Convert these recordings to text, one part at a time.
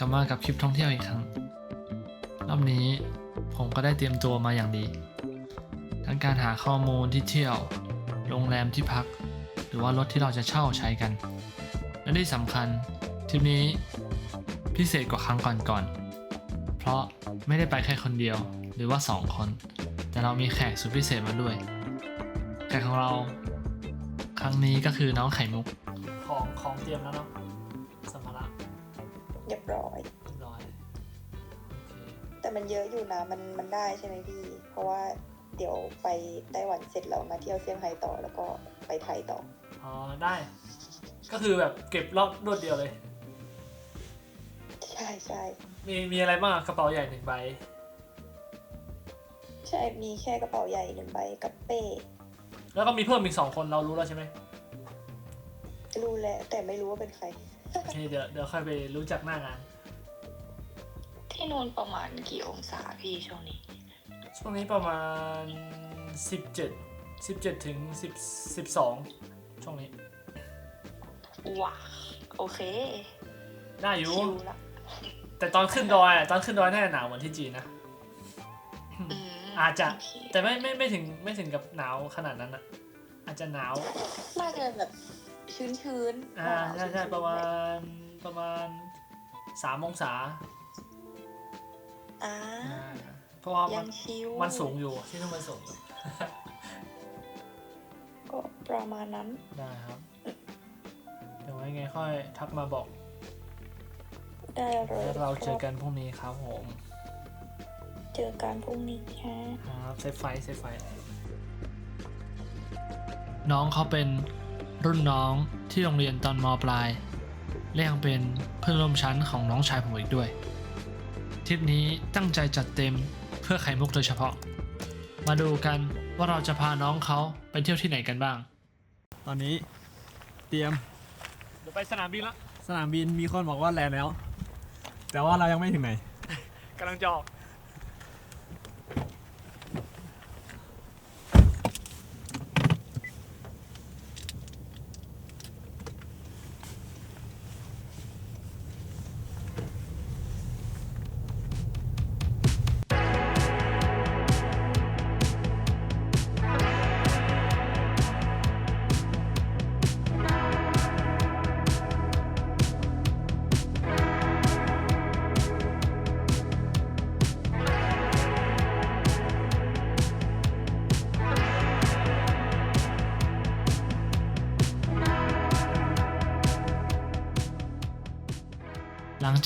กลับมากับคลิปท่องเที่ยวอีกครั้ง รอบนี้ผมก็ได้เตรียมตัวมาอย่างดี ทั้งการหาข้อมูลที่เที่ยว โรงแรมที่พัก หรือว่ารถที่เราจะเช่าใช้กัน และที่สำคัญทริปนี้พิเศษกว่าครั้งก่อนๆ เพราะไม่ได้ไปแค่คนเดียวหรือว่าสองคน แต่เรามีแขกสุดพิเศษมาด้วย แขกของเรา ครั้งนี้ก็คือน้องไข่มุก ของของเตรียมแล้วเนาะสัมภาระ เรียบร้อย เรียบร้อยโอเคแต่มันเยอะอยู่นะมันมันได้ใช่ไหมพี่ เพราะว่าเดี๋ยวไปไต้หวันเสร็จแล้วมาเที่ยวเซี่ยงไฮ้ต่อแล้วก็ไปไทยต่อ อ๋อได้ ก็คือแบบเก็บรอบรวดเดียวเลย ใช่ใช่มีมีอะไรบ้างอะกระเป๋าใหญ่หนึ่งใบ ใช่มีแค่กระเป๋าใหญ่หนึ่งใบกับเป้ แล้วก็มีเพิ่มอีกสองคนเรารู้แล้วใช่ไหมรู้แล้วแต่ไม่รู้ว่าเป็นใคร โอเคเดี๋ยวเดี๋ยวค่อยไปรู้จักหน้างาน ที่นู่นประมาณกี่องศาพี่ช่วงนี้ ช่วงนี้ประมาณ 17 17ถึง10 12 ช่วงนี้ ว้าโอเคได้อยู่ ชิวละแต่ตอนขึ้นดอยอะตอนขึ้นดอยน่าจะหนาวเหมือนที่จีนนะอืมอาจจะ โเคแต่ไม่ไม่ไม่ถึงไม่ถึงกับหนาวขนาดนั้นอะอาจจะหนาว น่าจะแบบ ชื้นๆอ่าหนวใช่ใช่ชื้นๆประมาณประมาณสามองศาอ่าอ่าเพราะว่ามัยันงชิวมันสูงอยู่ที่นู่นมันสูงอยู่ก็ประมาณนั้น ได้ครับเดี๋ยวไว้ไงค่อยทักมาบอกได้เลยแล้วเราเจอกันพรุ่งนี้ครับผมเจอกันพรุ่งนี้ฮะ ครับเซฟไฟเซฟไฟ น้องเขาเป็น รุ่นน้องที่โรงเรียนตอนมปลาย และยังเป็นเพื่อนร่วมชั้นของน้องชายผมอีกด้วย ทริปนี้ตั้งใจจัดเต็มเพื่อไข่มุกโดยเฉพาะ มาดูกันว่าเราจะพาน้องเขาไปเที่ยวที่ไหนกันบ้าง ตอนนี้เตรียมเดี๋ยวไปสนามบินละสนามบินมีคนบอกว่าแลนด์แล้ว แต่ว่าเรายังไม่ถึงไหน กำลังจะออก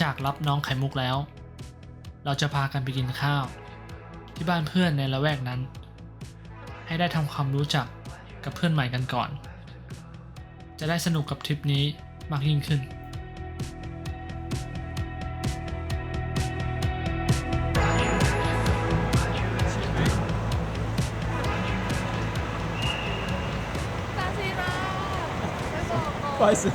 จากรับน้องไข่มุกแล้ว เราจะพากันไปกินข้าว ที่บ้านเพื่อนในละแวกนั้น ให้ได้ทำความรู้จักกับเพื่อนใหม่กันก่อน จะได้สนุกกับทริปนี้มากยิ่งขึ้น 不好意思。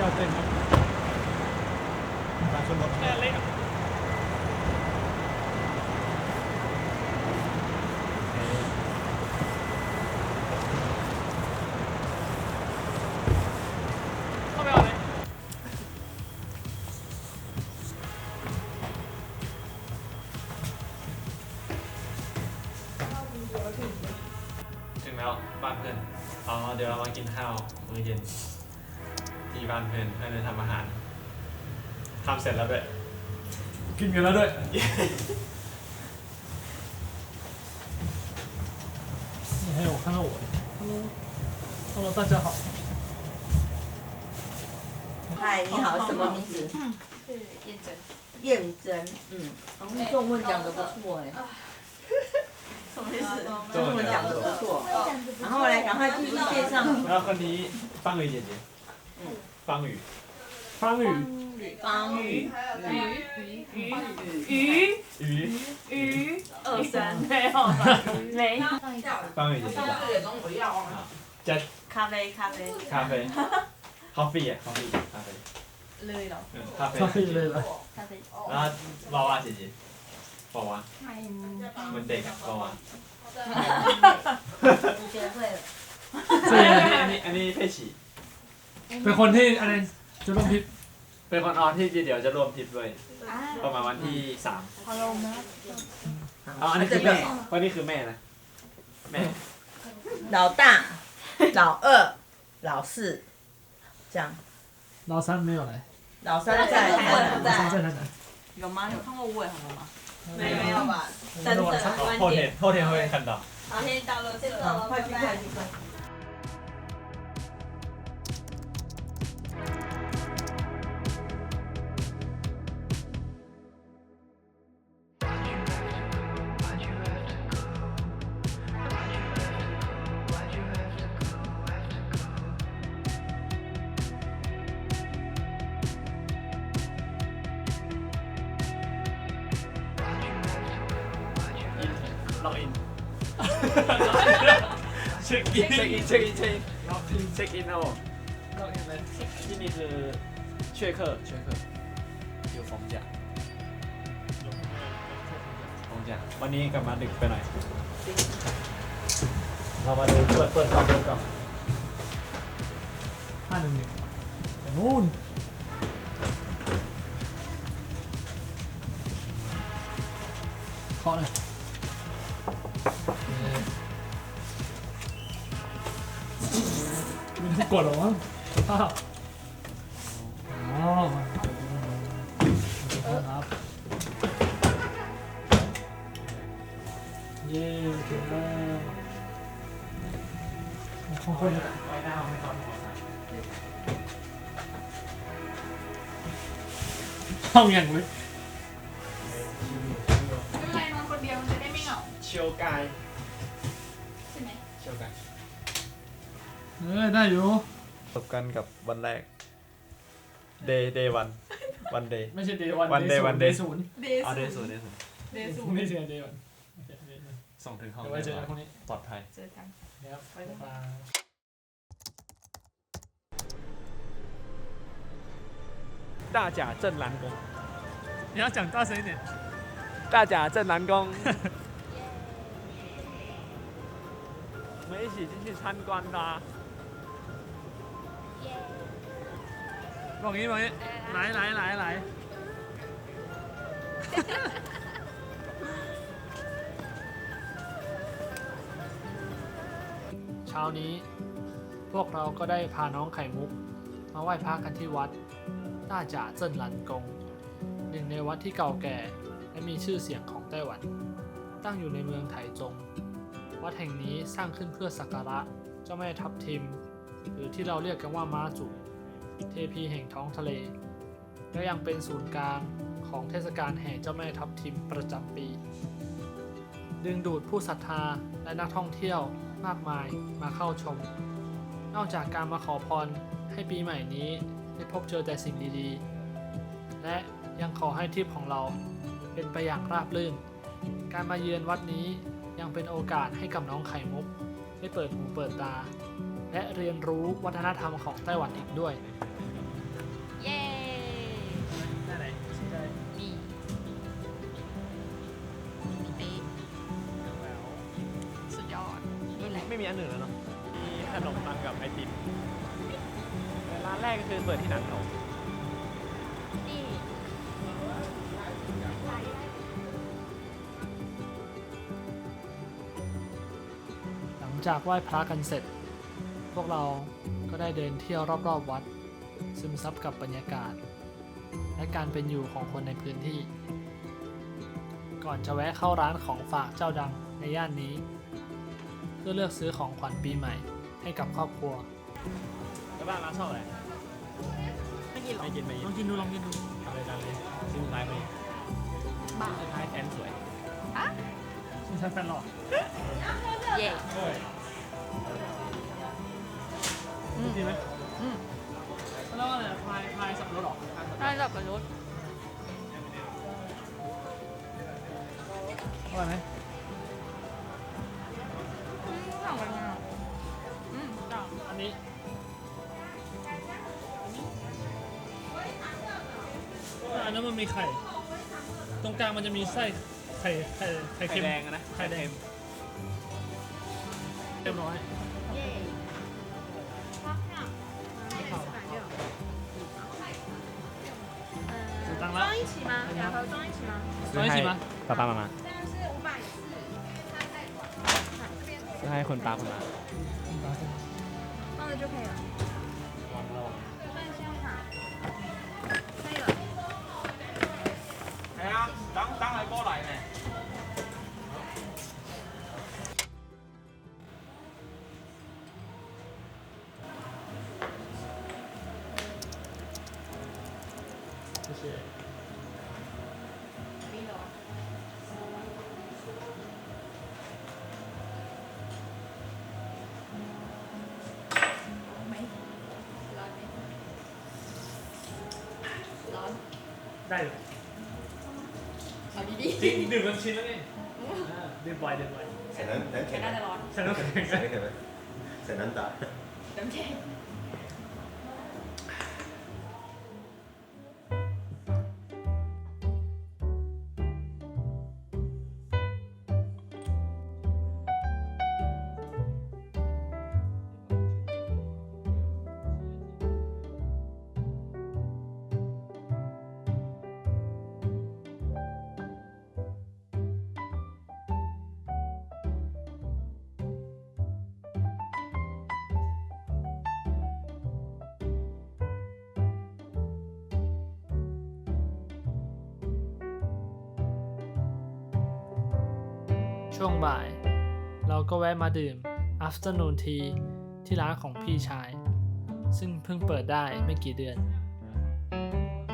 ระเดียวเต็มครับมาขึ้นรถแค่เล็กอะเข้าไปเอาเลยถึงแล้วบ้านเพื่อน อ๋อ เดี๋ยวเรามากินข้าวมื้อเย็น ที่บ้านเพื่อนเพื่อนจะทำอาหารทำเสร็จแล้วด้วย กินกันแล้วด้วย 你还有看到我，Hello Hello，大家好。嗨，你好，什么名字？是验证。燕珍，嗯，中文讲的不错哎，什么意思？中文讲的不错。然后来，赶快继续介绍。然后คนนี้ป้าง宇姐姐， 方宇，方宇，方宇，鱼鱼鱼鱼鱼鱼，二三。没有没。方宇姐姐，加咖啡咖啡咖啡，咖啡。呀 咖啡。咖啡，累了，嗯，咖啡。累了，咖啡。然后娃娃姐姐，娃娃，稳定娃娃。哈哈哈，你学会了。哈哈哈哈哈，你你你佩奇。 เพชชี เป็นคนที่อะไรจะร่วมทริป เป็นคนออนที่เดี๋ยวจะร่วมทริปด้วยประมาณวันที่สาม พอลงนะ อ๋ออันนี้คือแม่วันนี้คือแม่นะแม่ 老大、老二、老四，这样。 เรา三没有来老三在台เรา南，三在台南有吗？有看过无尾熊吗？没有吧？我们的晚上哦后天后天会看到好，先到了这好，快去快去快。 เช็คอินเช็คอินเช็คอินเช็คอินล็อกอินเช็คอินครับผมล็อกอินเลยที่นี่คือช่วยเคอร์ช่วยเคอร์อยู่ฟงจ่าฟงจ่าวันนี้กลับมาดึกไปหน่อย เรามาดูเปิดเปิดกล่องเปิดกล่องห้าหนึ่งหนึ่งแต่นู่นเคาะเลย กดหรอมั้งอ้าวอ๋อมาครับเย้ถึงแล้วของคนไว้หน้าไม่ต้องหัวใส่ห้องอย่างลึกไม่เป็นไรนอนคนเดียวมันจะได้ไม่เหงาเชียวกาย เออได้อยู่ จบกันกับวันแรก day day one one day ไม่ใช่เดย์วัน One day, one day ศูนย์ เด อ๋อ ย์ day ศูนย์ day ศูนย์ เดย์สู ไม่ใช่เดย์วัน ส่งถึงห้อง เดี๋ยวไว้เจอกันพรุ่งนี้ ปลอดภัย เจอกัน นะครับบ๊ายบาย 大甲镇澜宫你要讲大声一点。大甲镇澜宫我们一起进去参观的 บอกงี้บอกงี้ไหลไหลไหลไหลเช้านี้พวกเราก็ได้พาน้องไข่มุก มาไหว้พระกันที่วัดต้าจ่าเจิ้นหลันกง หนึ่งในวัดที่เก่าแก่และมีชื่อเสียงของไต้หวัน ตั้งอยู่ในเมืองไถจง วัดแห่งนี้สร้างขึ้นเพื่อสักการะเจ้าแม่ทับทิม หรือที่เราเรียกกันว่าม้าจุ เทพีแห่งท้องทะเล และยังเป็นศูนย์กลางของเทศกาลแห่เจ้าแม่ทับทิมประจำปี ดึงดูดผู้ศรัทธาและนักท่องเที่ยวมากมายมาเข้าชม นอกจากการมาขอพรให้ปีใหม่นี้ได้พบเจอแต่สิ่งดีๆ และยังขอให้ทริปของเราเป็นไปอย่างราบรื่น การมาเยือนวัดนี้ยังเป็นโอกาสให้กับน้องไข่มุกได้เปิดหูเปิดตา และเรียนรู้วัฒนธรรมของไต้หวันอีกด้วย จากไหว้พระกันเสร็จ พวกเราก็ได้เดินเที่ยวรอบๆวัด ซึมซับกับบรรยากาศ และการเป็นอยู่ของคนในพื้นที่ ก่อนจะแวะเข้าร้านของฝากเจ้าดังในย่านนี้ เพื่อเลือกซื้อของขวัญปีใหม่ให้กับครอบครัวแล้วบ้านร้านชอบอะไรไม่กินหรอไม่กินไม่กิลนองกินดูลองกินดูเอาเลยเอาเลยซื้อท้ายไปบ้าซื้อท้ายแทนสวยไม่ใช่แฟนหรอก เย่ดีไหมอืมอแล้วอะไรพายพายสับรถหรอได้จับกับรถอร่อยไหมอืมต่างกันอะอืมต่างอันนี้อันนั้นมันมีไข่ ตรงกลางมันจะมีไส้ไข่ไข่ไข่ไข่เค็มแดงอะนะไข่แดง เรียบร้อย เย่พักเนี่ยไม่好有当然装一起吗？两盒装一起吗？装一起吗？ป้าป้ามามา 这样是五百四，它在这边 เพื่อให้คนป้าคนมา 放着就可以了。算一下哈，可以了。系啊，等等系波嚟嘅。 ได้เลยเอาดีๆจริงดื่มกันชิ้นแล้วนี่อ่าดื่มบ่อยดื่มบ่อยใส่น้ำน้ำแข็งฉันต้องแข็งใส่น้ำแข็งไหมใส่น้ำตาล ช่วงบ่าย เราก็แวะมาดื่ม afternoon tea ที่ร้านของพี่ชาย ซึ่งเพิ่งเปิดได้ไม่กี่เดือน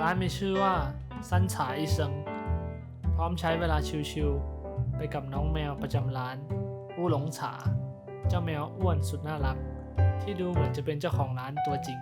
ร้านมีชื่อว่าซันฉาอีเซิงพร้อมใช้เวลาชิลๆไปกับน้องแมวประจำร้าน อู้หลงฉา เจ้าแมวอ้วนสุดน่ารัก ที่ดูเหมือนจะเป็นเจ้าของร้านตัวจริง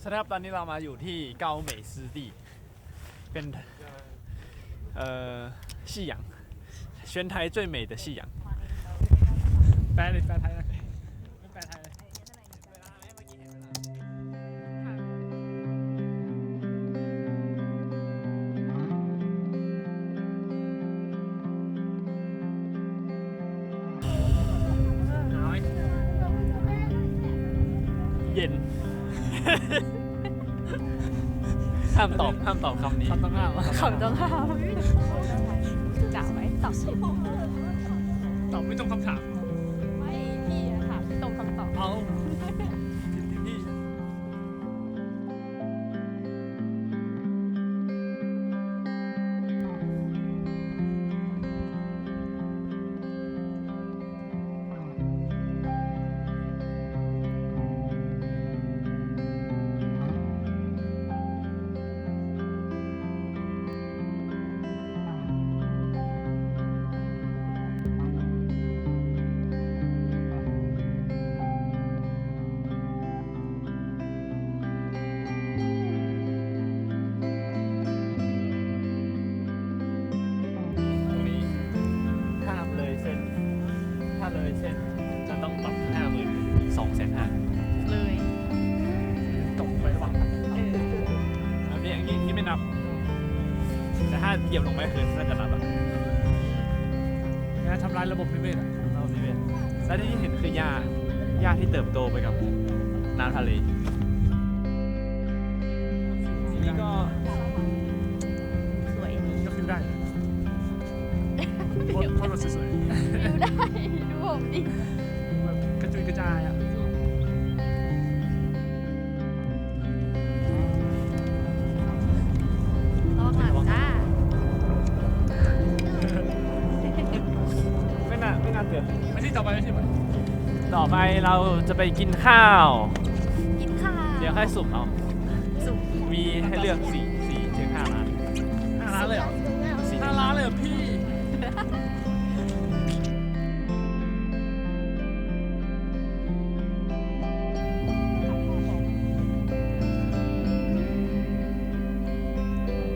สวัสดีครับตอนนี้เรามาอยู่ที่เกาเหมยซือดีเป็นเอ่อ夕阳全台最美的夕阳 แปลเลยแปลไทยเลยไม่แปลไทยเลย หนาวไหม เย็น ห้ามตอบห้ามตอบคำนี้ คำต้องห้ามคำต้องห้ามจ่าไว้ตอบตอบไม่ตรงคำถามไม่ สองแสนห้าเลยตกไปฝั่งอันนี้อันนี้ที่ไม่นับ แต่ถ้าเหยียบลงไปคือน่าจะนับอะนะทำลายระบบนิเวศอะเราสิเวทและที่เห็นคือหญ้าหญ้าที่เติบโตไปกับน้ำทะเลที่นี่ก็ เราจะไปกินข้าว กินข้าวเดี๋ยวค่อยสุ่มเอา สุ่มมีให้เลือกสี่สี่ถึงห้าร้านห้าร้านเลยเหรอสี่ห้าร้านเลยเหรอพี่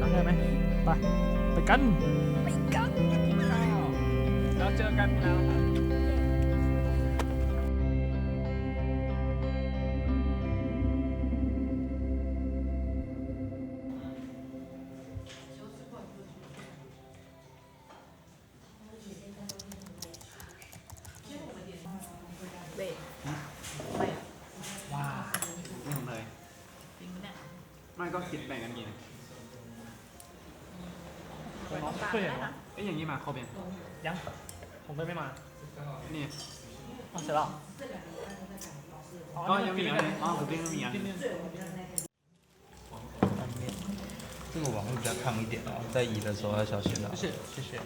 ตั้งได้ไหมไปไปกัน ไปกันแล้วเจอกันแล้วครั ไปตรงกลาง เคยเห็น ได้ เหรอ นะ เอ้ยอย่างนี้มาครบยัง ยัง ผมไปไม่มา นี่ อ๋อเสร็จแล้ว อ๋อยังมีอันนี้อ๋อผมเป็นมีอันนี้ 这个网会比较烫一点哦，在移的时候要小心啊。谢谢谢谢。